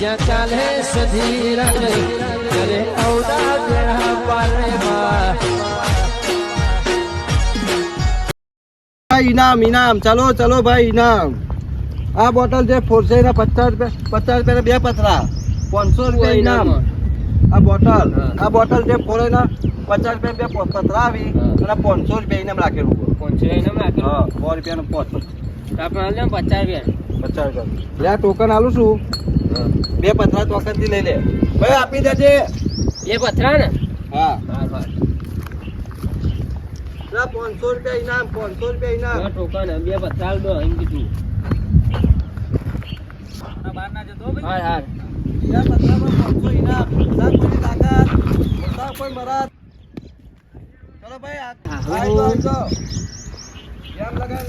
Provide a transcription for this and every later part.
જ્યાં ચાલે સધીરજ ત્યારે અવડા બેડા પારેમાં ભાઈ ઇનામ ઇનામ. ચાલો ચાલો ભાઈ ઇનામ. આ બોટલ છે ફોરસે ના પચાસ રૂપિયા પચાસ રૂપિયા બે પથરા. પાંચસો રૂપિયા ઇનામ. આ બોટલ. આ બોટલ છે ફોરે ના પચાસ રૂપિયા બે પથરા આવી અને પાંચસો રૂપિયા ઇનામ રાખેલું. પાંચસો ઇનામ રાખેલું. સો રૂપિયાનો પાંચસો આપણે હાલ ને પચાસ રૂપિયા પચાસ રૂપિયા લે ટોકન આલું છું. બે પથરા ટોકનથી લઈ લે. ભાઈ આપી દેજે. બે પથરા ને? હા. હા હા. પાંચસો રૂપિયા ઇનામ પાંચસો રૂપિયા ઇનામ. ટોકન બે પથરા દો એમ કીધું. હા હા બે પથરામાં પાંચસો ઇનામ. ના કોઈની તાકાત. ના કોઈ મરાદ. ચલો ભાઈ આ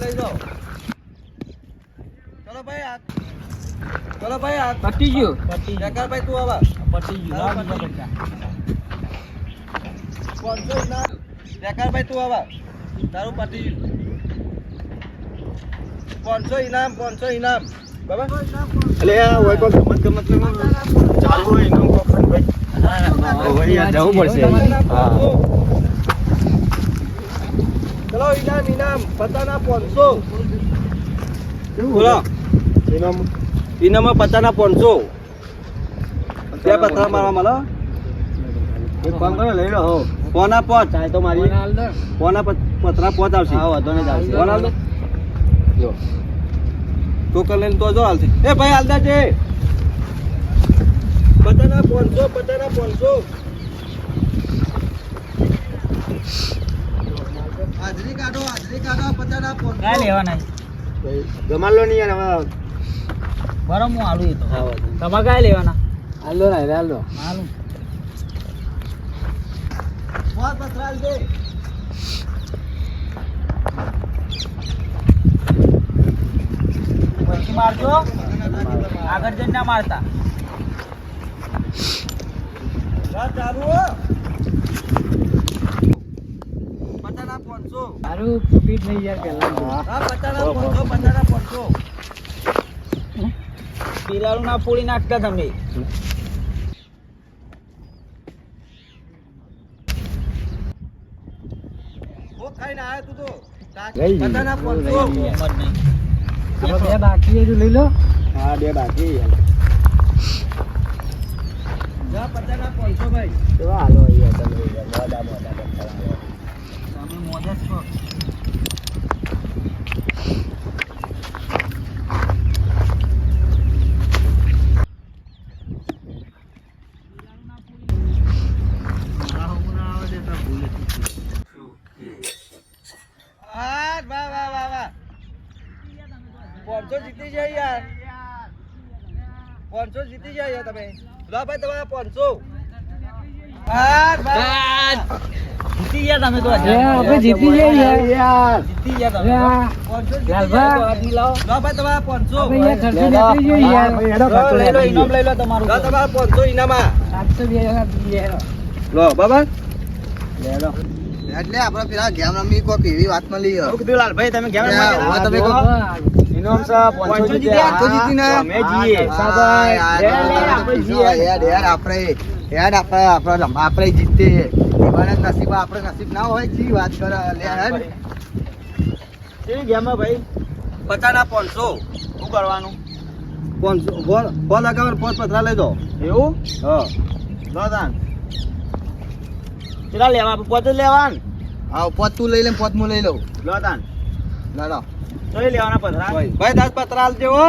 લઈ જાઓ. ચલો ભાઈ આ ચલો ભાઈ આ પટી ગયું. જગાર ભાઈ તું આવા. પટી તારું પટી ગયું. પાંચસો ઇનામ જગાર ભાઈ તું આવા. તારું પટી ગયું. પાંચસો ઇનામ પાંચસો ઇનામ. બાબા એટલે આ હોય કોઈ ગમત ગમત ચાલુ હોય એનું કોઈ ભાઈ જવું પડશે ચલો ઇનામ ઇનામ. પચાના પાંચસો. બોલો? એનો ઇનામ પચાના પાંચસો. બે પથરા મારવા મળો એક કામ કરો લઈ લો હો. પોના પોચ આ તો મારી. પોના પથરા પોચ આવશે. હા વધો ને ચાલશે. કોણ હાલ? જો. ટોકન લઈને તો જો હાલશે. એ ભાઈ હાલદા છે પતાના પાંચસો પતાના પાંચસો. હાજરી કાઢો હાજરી કાઢો પતાના પાંચસો. જમાલ લો નહીં યાર હવે બરાબર હું આલુ એ તો. તમારે કાંઈ લેવાના? હાલો ના હાલો પથરા હાલજે પછી મારજો. આગળ જઈને ના મારતા. હા, પહોંચો સારું ફૂટી નહીં યાર પેલા હા પહોંચો પાંચસો પચાના પાંચસો ના ફોડી નાખતા તમે. બે બાકી લઈ લો. હા બે બાકી જા પચાના પાંચસો ભાઈ તો હાલો યાર તમે યાર મોડા મોડા બધા તમે મોજે છો હા વાહ વાહ વાહ વાહ પાંચસો જીતી જાય યાર. પાંચસો જીતી જાય યાર તમે. લો ભાઈ તમારા પાંચસો. જીતી ગયા તમે તો આપણે જીતી જઈએ યાર. જીતી ગયા તમે પાંચસો જીતી લાલભા. જાય લો ભાઈ તમારા પાંચસો. લઈ લો ઇનામ લઈ લો તમારું. તમારા પાંચસો ઇનામા લો બાબા. એટલે આપણે પેલા ગેમ રમી કોક એવી વાતમાં લઈએ. કીધું લાલભાઈ તમે કેમ રમવા તમે કહો. ઇનામ છે પાંચસો જીત્યા. પાંચસો જીતીને. અમે જીએ. આપણે જીએ. યાર, યાર, આપણે યાર, આપણે આપણે આપણે જીતે. એવાને નસીબ આપણે નસીબ ના હોય જી વાત કરે. લે યાર એ ગેમ હે ભાઈ? પચાના પાંચસો. શું કરવાનું? પોંચો બોલ બોલ લગાવવાનું પાંચ પથરા લઈ દો. એવું? હા. તાન. કેટલા લેવા પોતે લેવાન. હા પોત તું લઈ લે પોત હું લઈ લઉં. લો તાન. લાડો જોઈ લેવાના પધરા ભાઈ દસ પથરા આલજે હો.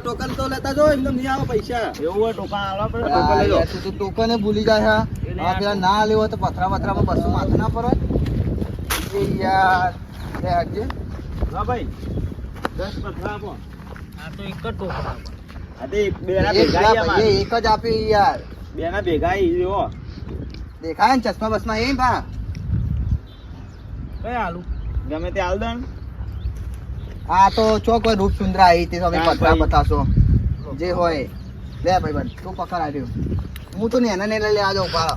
ટોકન તો લેતા જો એમને નહીં આવે પૈસા. એવું ટોકન આલવા પડે. ટોકન લઈ લો તું ભૂલી જાય હા. પેલા ના લેવો તો પથરા પથરામાં બસો માથું ના પડે. યાર લે. લો ભાઈ. દસ પથરા આપો. આ તો એક જ ભેગા લા એક જ આપી યાર. બેના ભેગા ઈ રહ્યો દેખાય ને ચશ્મા બસમાં એ ભા. કઈ આલુ ગમે તે હાલ દણ આ તો ચોક હોય રૂપ સુંદરા આવી તે તમે પતરા બતાશો જે હોય. લે ભાઈ બન તું પકડ આવ્યો હું તો નેના ને લઈ લેવા જાઉં પાડો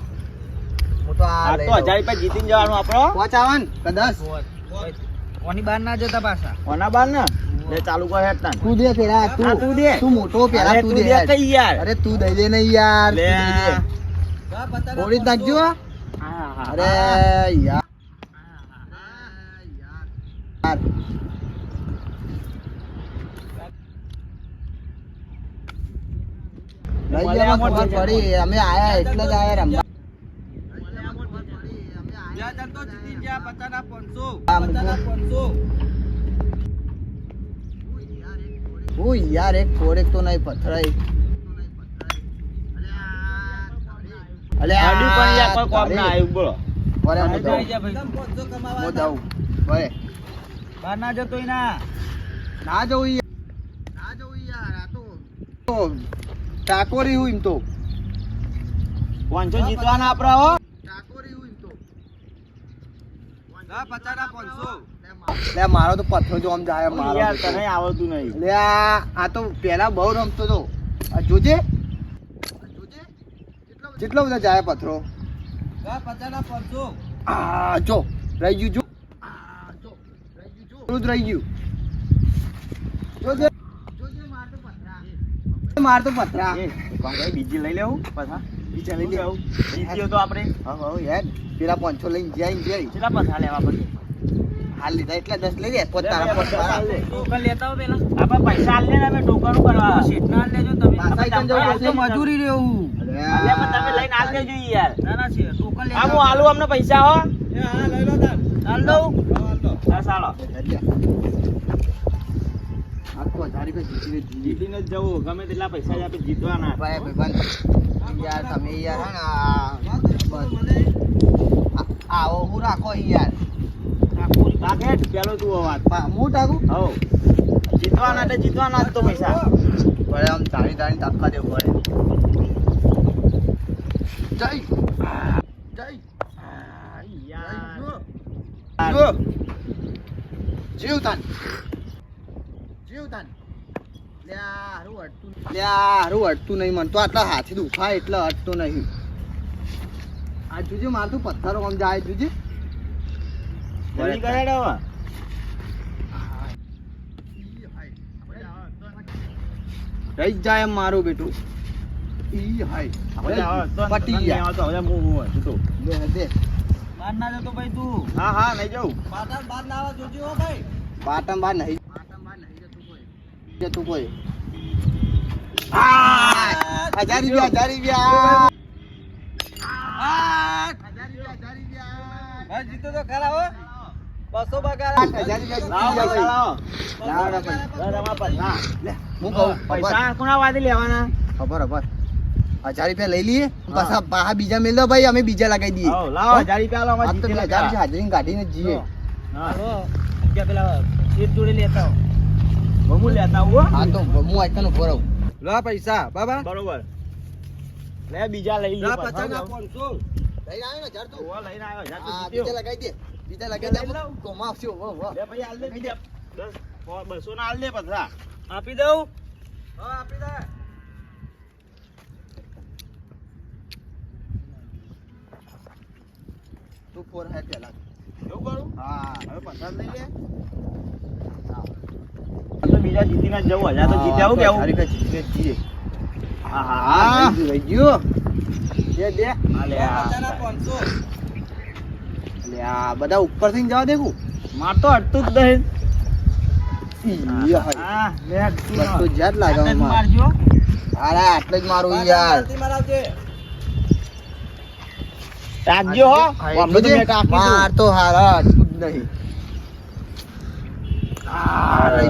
હું તો આ આ તો હજાર રૂપિયા જીતીને જવાનું આપણો. પહોંચાવન આવે ને કે કોની બાર ના જતા પાછા? કોના બાર ના? લે ચાલુ કર હેડ તાન. તું દે પેલા તું તું દે. તું મોટો પેલા અરે તું તું દે દે કઈ યાર? અરે તું દઈ દે ને યાર લે. જ નાખજો અરે યાર. એક થોડેક તો નહીં પથરાય. અલે આડી પણ યાર કોઈ કોમ ના આવ્યું બોલો. બરે હું જઈ જાઉં. જા ભાઈ. હું જાઉં. બરે. બહાર ના જતો ના. ના જવું યાર. ના જવું યાર આ તો તો ટાકોરી હું એમ તો. પાંચસો જીતવાના આપડે હો. ટાકોરી હું એમ તો. લે મારો. તો પથ્થર જો આમ જાય મારો યાર તને આવડતું નહીં. લે આ આ તો પેલા બહુ રમતો તો. આ જોજે. કેટલો બધા જાય પથરો? આ જો રહી ગયું જો. આ જો રહી ગયું જો. જ રહી ગયું. જોજે માર તો પથરા. બીજી લઈ લેવું પાછા બીજા લઈ લેવું જીત્યો તો આપણે. હવે યાર પેલા પાંચસો લઈને જાય જાય કેટલા પાછા લેવા પડે હાલ લીધા એટલે દસ લઈ લે. પોતાના ટોકન લેતા હો પેલા. આપણે પૈસા આલ ને અમે ટોકન કરવા. હાલ લેજો તમે પાછા. મજૂરી રહેવું પણ તમે લઈને આલ દેજો યાર. ના ના છે. ટોકન આ હું આલુ અમને પૈસા હો. હાલ દઉં. આખો જીતીને જીતીને જ જવું. ગમે તેટલા પૈસા જીતવાના. ભાઈ ભાઈ યાર તમે યાર હા ને આવો હું રાખો યાર. કાકે પેલો તું અવાજ હું ટાકું હો જીતવાના એટલે જીતવાના જ તો પૈસા. ભલે આમ તારી તારી ધક્કા દેવું પડે. જય જય યાર જીવતાન જીવતાન લ્યા હારું અડતું લ્યા હારું અડતું નહીં મન તો આટલા હાથી દુખાય એટલે અડતું નહીં આ જોજે મારતું પથ્થરો આમ જાય જોજે જલ્દી કરે ને હવે રહી જાય મારું બેટું ઈ હાય. હવે આવો, તો પટી ગયા. આવતો, હવે હું હું છું દે દે ના જતો ભાઈ તું. હા હા નહીં જવું પાટણ બાર નહીં. પાટણ બાર નહીં જતું કોઈ. જતું કોઈ. હજાર રૂપિયા હજાર રૂપિયા. હજાર રૂપિયા હજાર રૂપિયા. જીતો તો ખરા હો. બસો બગાર હજાર રૂપિયા લાવો જીતી પૈસા ગયા લાવો ભાઈ. લાવો. ને હું કહું પૈસા કોના લેવાના? ખબર ખબર. હજાર રૂપિયા લઈ લઈએ. પાછા પાછા બીજા મેલ ભાઈ અમે બીજા લગાવી દઈએ. હો, લાવો હજાર રૂપિયા લાવો આ તો હજાર. રૂપિયા હાજરી કાઢીને જ જઈએ. હા. પેલા શેઠ જોડે લેતા હો લેતા હો. હા તો હું આજકાલ ઊભો રહું લો પૈસા બાબા. બરોબર. લે બીજા લઈ લે. લઈને આવ્યો ને હજાર તું. ઓવા લઈને આવ્યો, હજાર તો બીજા લગાવી દે. બીજા લગાવી દે કોમાં આવશે વાહ વાહ. લે ભાઈ હાલ દે બીજા. દસ બસો ના હાલ દે પથરા આપી દઉં? હા આપી દે. તું ફોર હેડ પેલા. એવું કરું? હા હવે પસાર લઈ લે તો બીજા જીતીને જવું હજાર તો જીત્યા આવું કેવું હજાર રૂપિયા જીતીને જ હા હા. લઈ ગયો. દે દે હા આ. બધા ઉપરથી જવા દેખું. માર તો અડતું જ નહીં. હા. અરે આટલે જ મારું યાર. રાખજો હો? હા, તો જોજે. મેં ટાંકી માર તો હારા જ નહીં. આ રહી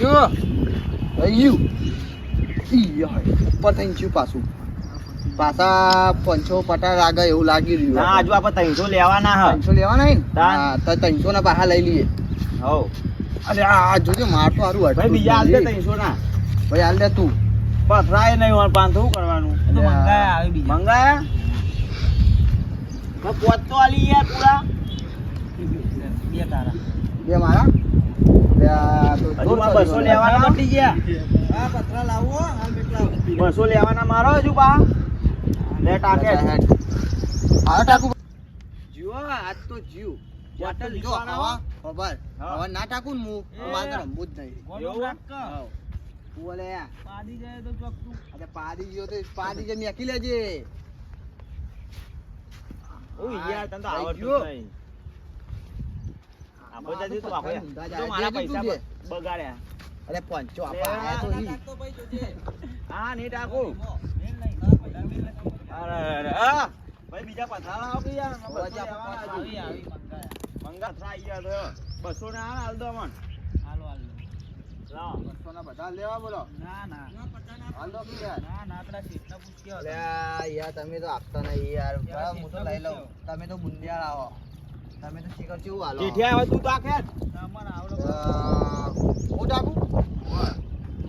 ગયું, રહી ગયું, રહી ઈ. ઉપર થયું પાછું. પાછા પંચો પટા રાગે એવું લાગી રહ્યું ના આજુ આપણે ત્રણસો લેવાના હા. ત્રણસો લેવાના હે તો ત્રણસો ના પાછા લઈ લઈએ. હો અરે આ જોજે માર તો સારું ભાઈ બીજા હાલ દે ત્રણસો ના ભાઈ હાલ દે તું. પથરાય નહીં પાંચસો શું કરવાનું? મંગાયા મંગાયા? તો પોત તો આલી યાર પૂરા. બે તારા. બે મારા? બસો લેવાના? મારો હજુ લે ટાકે. ટાકુ. આજ તો જીવ. બોટલ જો હવા. ખબર. ના ટાકું ને હું. મારે રમવું જ નહીં. એવું? બોલે પાડી જાય તો ચોક તું. અરે પાડી ગયો તો પાડી જે મેકી લેજે. ઓ યાર તને તો આવડતું નહીં આ બધા જે તું પથ્થર તો મારા પૈસા બગાડ્યા અરે પંચો આપા તો ઈ. નાખતો ભાઈ જોજે. હા નહીં ટાકું મેલ નહીં. બધા મેલ નહીં. અરે અરે આ ભાઈ બીજા પથરા લાવો યાર પથરા આવી. મંગા થરા આઈ ગયા તો બસો ને આ હાલ દો મન. લાવો બધા લેવા બોલો. ના ના. હાલ દો ના ના આપડા શેઠને પૂછ્યો અરે હતો. આ યાર તમે તો આપતા નહીં યાર. હું તો લઈ લઉં. તમે તો બુંદિયાળ આવો. તમે તો શિખર ચેવું હાલો. આવે તું તો આખે જ. તમને આવડો હું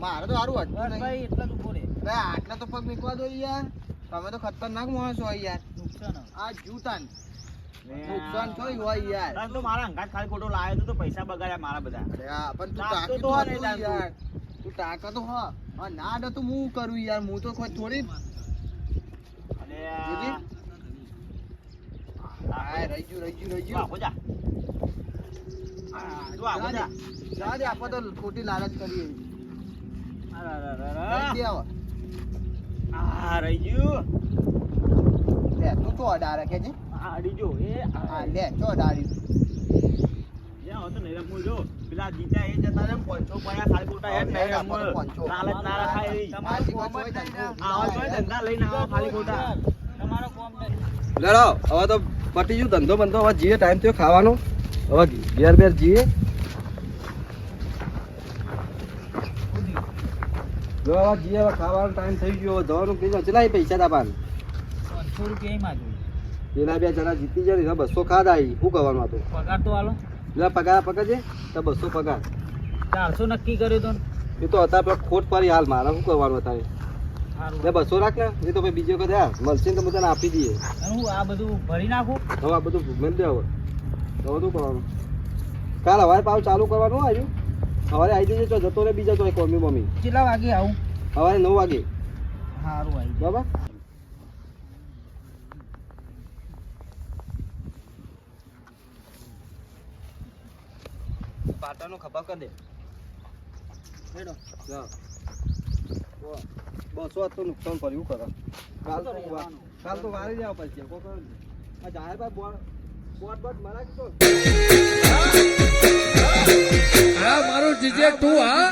મારે તો સારું હટતું નહીં. ભાઈ એટલા જ ઊભો રે આટલા તો પગ મૂકવા દો યાર. તમે તો ખતરનાક માણસો યાર. નુકસાન આ જૂતાન. ને નુકસાન થયું હોય યાર. તાર તો મારા અંગાત ખાલી ખોટો લાવ્યો તો તો પૈસા બગાડ્યા મારા બધા. અરે પણ તું ટાંકતો તો ને યાર. તું ટાંકા તો હા. હા ના ડે તો હું કરું યાર? હું તો કોઈ થોડી જોજી. આ. રહી ગયું રહી ગયું રહી ગયું. આપો જા. તું આપો જા જા. દે. જા તો ખોટી લાલચ કરીએ અરે, અરે, અરે, રહી અરે. દે હવે. આ રહી ગયું. લે તું તો અડારે કે છે. આ અડી જો એ લે ચો જો પેલા જતા પડ્યા હેડ. લાલચ. કોમ જ ધંધા લઈને આવો ખાલી તમારો કોમ નહીં. લેડો હવે તો પટી ગયું ધંધો બંધો હવે જીએ ટાઈમ થયો ખાવાનો. હવે ઘેર બેર જીએ. જો હવે જીએ હવે ખાવાનો ટાઈમ થઈ ગયો જવાનું કીધું ચલા પૈસા તા પાન પાંચસો રૂપિયા માં પેલા બે જણા જીતી જાય ને બસો ખાધા આવી. શું કરવાનું હતું પગાર તો હાલો પેલા પગાર પકડજે. તો બસો પગાર. ચારસો નક્કી કર્યું તો એ તો હતા ખોટ પડી હાલ. મારે શું કરવાનું હતા એ એટલે બસો રાખ ને. એ તો બીજી હા મળશે તો બધાને આપી દઈએ. હું આ બધું ભરી નાખું? હવે આ બધું મેળ દે હવે. હવે શું કરવાનું કાલ હવારે પાછું ચાલુ કરવાનું આજુ સવારે આવી જઈએ તો જતો રહે બીજા તો કોમી મમ્મી કેટલા વાગે આવું? સવારે નવ વાગે. સારું આવી બરાબર? પાટાનો ખભા કરી દે. હેડો. જા. બ- બસો તો નુકસાન કર્યું કરે. કાલ તો કાલ તો વારી દેવા પછી આ જાહેર ભાઈ બોર્ડ બોર્ડ બોર્ડ મારા કીધો હા મારું જીજે તું હા.